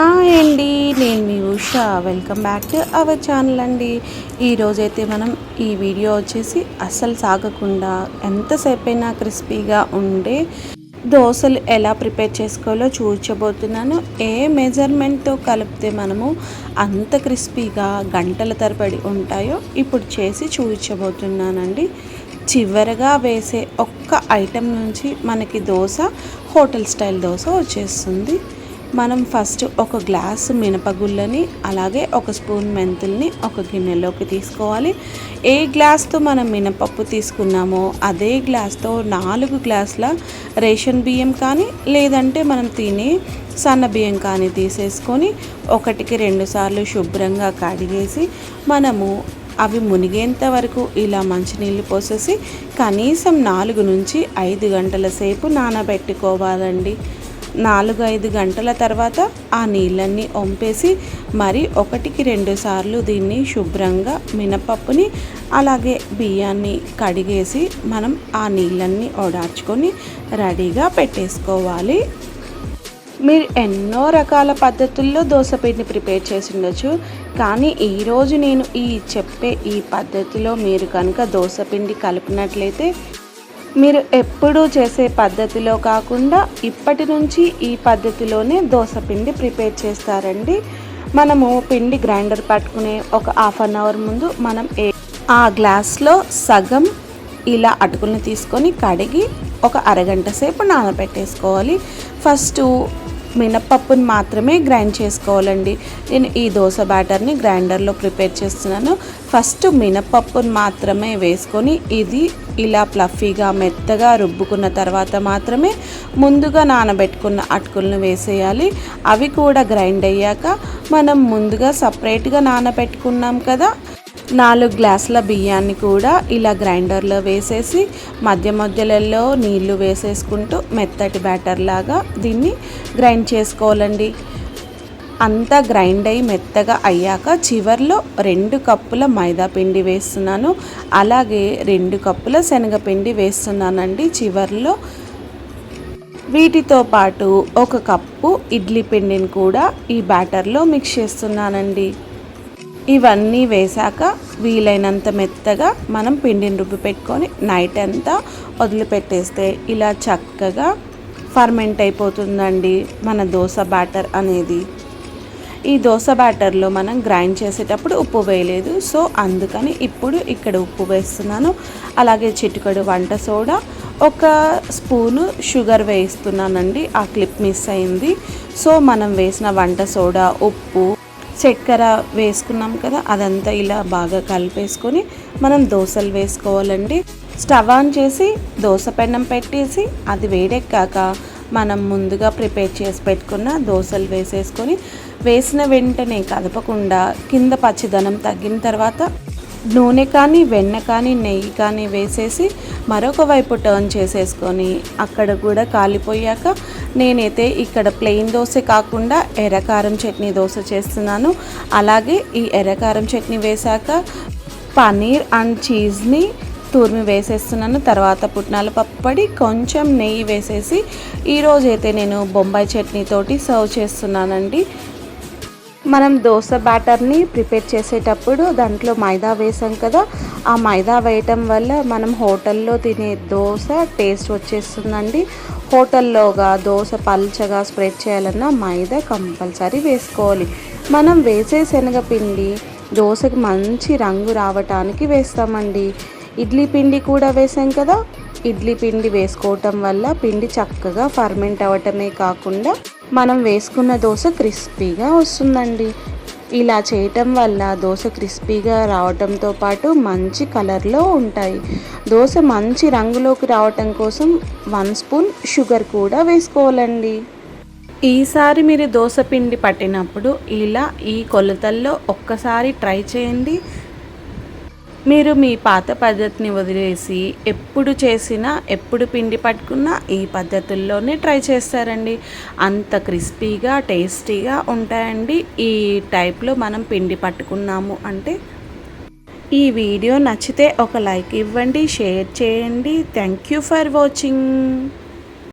Hi అండి నేను మీ Usha. Welcome back to our channel అండి. ఈరోజైతే మనం ఈ వీడియో వచ్చేసి అస్సలు సాగకుండా ఎంతసేపు అయినా క్రిస్పీగా ఉండే దోశలు ఎలా ప్రిపేర్ చేసుకోవాలో చూచబోతున్నాను ఏ మెజర్మెంట్తో కలిపితే మనము అంత క్రిస్పీగా గంటల తరబడి ఉంటాయో ఇప్పుడు చేసి చూపించబోతున్నానండి చివరగా వేసే ఒక్క ఐటెం నుంచి మనకి దోశ హోటల్ స్టైల్ దోశ వచ్చేస్తుంది. మనం ఫస్ట్ ఒక గ్లాస్ మినపగుళ్ళని అలాగే ఒక స్పూన్ మెంతుల్ని ఒక గిన్నెలోకి తీసుకోవాలి. ఏ గ్లాస్తో మనం మినపప్పు తీసుకున్నామో అదే గ్లాస్తో నాలుగు గ్లాసుల రేషన్ బియ్యం కానీ లేదంటే మనం తినే సన్న బియ్యం కానీ తీసేసుకొని ఒకటికి రెండు సార్లు శుభ్రంగా కడిగేసి మనము అవి మునిగేంత వరకు ఇలా మంచినీళ్ళు పోసేసి కనీసం నాలుగు నుంచి ఐదు గంటల సేపు నానబెట్టుకోవాలండి. నాలుగు ఐదు గంటల తర్వాత ఆ నీళ్ళన్నీ వంపేసి మరి ఒకటికి రెండు సార్లు దీన్ని శుభ్రంగా మినపప్పుని అలాగే బియ్యాన్ని కడిగేసి మనం ఆ నీళ్ళన్నీ ఓడార్చుకొని రెడీగా పెట్టేసుకోవాలి. మీరు ఎన్నో రకాల పద్ధతుల్లో దోశపిండిని ప్రిపేర్ చేసి ఉండొచ్చు. కానీ ఈరోజు నేను ఈ చెప్పే ఈ పద్ధతిలో మీరు కనుక దోశపిండి కలిపినట్లయితే మీరు ఎప్పుడూ చేసే పద్ధతిలో కాకుండా ఇప్పటి నుంచి ఈ పద్ధతిలోనే దోశ పిండి ప్రిపేర్ చేస్తారండి. మనము పిండి గ్రైండర్ పట్టుకునే ఒక హాఫ్ అన్ అవర్ ముందు మనం ఏ ఆ గ్లాస్లో సగం ఇలా అటుకులను తీసుకొని కడిగి ఒక అరగంట సేపు నానబెట్టేసుకోవాలి. ఫస్ట్ మినపప్పుని మాత్రమే గ్రైండ్ చేసుకోవాలండి. నేను ఈ దోశ బ్యాటర్ని గ్రైండర్లో ప్రిపేర్ చేస్తున్నాను. ఫస్ట్ మినపప్పుని మాత్రమే వేసుకొని ఇది ఇలా ప్లఫీగా మెత్తగా రుబ్బుకున్న తర్వాత మాత్రమే ముందుగా నానబెట్టుకున్న అటుకులను వేసేయాలి. అవి కూడా గ్రైండ్ అయ్యాక మనం ముందుగా సపరేట్గా నానబెట్టుకున్నాం కదా నాలుగు గ్లాసుల బియ్యాన్ని కూడా ఇలా గ్రైండర్లో వేసేసి మధ్య మధ్యలలో నీళ్ళు వేసేసుకుంటూ మెత్తటి బ్యాటర్ లాగా దీన్ని గ్రైండ్ చేసుకోవాలండి. అంతా గ్రైండ్ అయ్యి మెత్తగా అయ్యాక చివర్లో రెండు కప్పుల మైదా పిండి వేస్తున్నాను. అలాగే రెండు కప్పుల శనగపిండి వేస్తున్నానండి చివర్లో. వీటితో పాటు ఒక కప్పు ఇడ్లీ పిండిని కూడా ఈ బ్యాటర్లో మిక్స్ చేస్తున్నానండి. ఇవన్నీ వేశాక వీలైనంత మెత్తగా మనం పిండిని రుబ్బి పెట్టుకొని నైట్ అంతా వదిలిపెట్టేస్తే ఇలా చక్కగా ఫర్మెంట్ అయిపోతుందండి మన దోశ బ్యాటర్ అనేది. ఈ దోశ బ్యాటర్లో మనం గ్రైండ్ చేసేటప్పుడు ఉప్పు వేయలేదు. సో అందుకని ఇప్పుడు ఇక్కడ ఉప్పు వేస్తున్నాను. అలాగే చిటికడు వంట సోడా ఒక స్పూను షుగర్ వేస్తున్నానండి ఆ క్లిప్ మిస్ అయింది. సో మనం వేసిన వంట సోడా ఉప్పు చక్కెర వేసుకున్నాం కదా అదంతా ఇలా బాగా కలిపేసుకొని మనం దోశలు వేసుకోవాలండి. స్టవ్ ఆన్ చేసి దోశ పెన్నం పెట్టేసి అది వేడెక్కాక మనం ముందుగా ప్రిపేర్ చేసి పెట్టుకున్న దోశలు వేసేసుకొని వేసిన వెంటనే కదపకుండా కింద పచ్చిదనం తగ్గిన తర్వాత నూనె కానీ వెన్న కానీ నెయ్యి కానీ వేసేసి మరొక వైపు టర్న్ చేసేసుకొని అక్కడ కూడా కాలిపోయాక నేనైతే ఇక్కడ ప్లెయిన్ దోశ కాకుండా ఎర్రకారం చట్నీ దోశ చేస్తున్నాను. అలాగే ఈ ఎర్రకారం చట్నీ వేశాక పనీర్ అండ్ చీజ్ని తురిమి వేసేస్తున్నాను. తర్వాత పుట్నాల పప్పడి కొంచెం నెయ్యి వేసేసి ఈరోజైతే నేను బొంబాయి చట్నీతోటి సర్వ్ చేస్తున్నానండి. మనం దోశ బ్యాటర్ని ప్రిపేర్ చేసేటప్పుడు దాంట్లో మైదా వేసాం కదా ఆ మైదా వేయటం వల్ల మనం హోటల్లో తినే దోశ టేస్ట్ వచ్చేస్తుందండి. హోటల్లోగా దోశ పల్చగా స్ప్రెడ్ చేయాలన్నా మైదా కంపల్సరీ వేసుకోవాలి. మనం వేసే శనగపిండి దోశకి మంచి రంగు రావటానికి వేస్తామండి. ఇడ్లీ పిండి కూడా వేసాం కదా ఇడ్లీ పిండి వేసుకోవటం వల్ల పిండి చక్కగా ఫర్మెంట్ అవ్వటమే కాకుండా మనం వేసుకున్న దోశ క్రిస్పీగా వస్తుందండి. ఇలా చేయటం వల్ల దోశ క్రిస్పీగా రావటంతో పాటు మంచి కలర్లో ఉంటాయి. దోశ మంచి రంగులోకి రావటం కోసం వన్ స్పూన్ షుగర్ కూడా వేసుకోవాలండి. ఈసారి మీరు దోశ పిండి పట్టినప్పుడు ఇలా ఈ కొలతల్లో ఒక్కసారి ట్రై చేయండి. మీరు మీ పాత పద్ధతిని వదిలేసి ఎప్పుడు చేసినా ఎప్పుడు పిండి పట్టుకున్నా ఈ పద్ధతుల్లోనే ట్రై చేస్తారండి. అంత క్రిస్పీగా టేస్టీగా ఉంటాయండి ఈ టైప్లో మనం పిండి పట్టుకున్నాము అంటే. ఈ వీడియో నచ్చితే ఒక లైక్ ఇవ్వండి షేర్ చేయండి. Thank you for watching.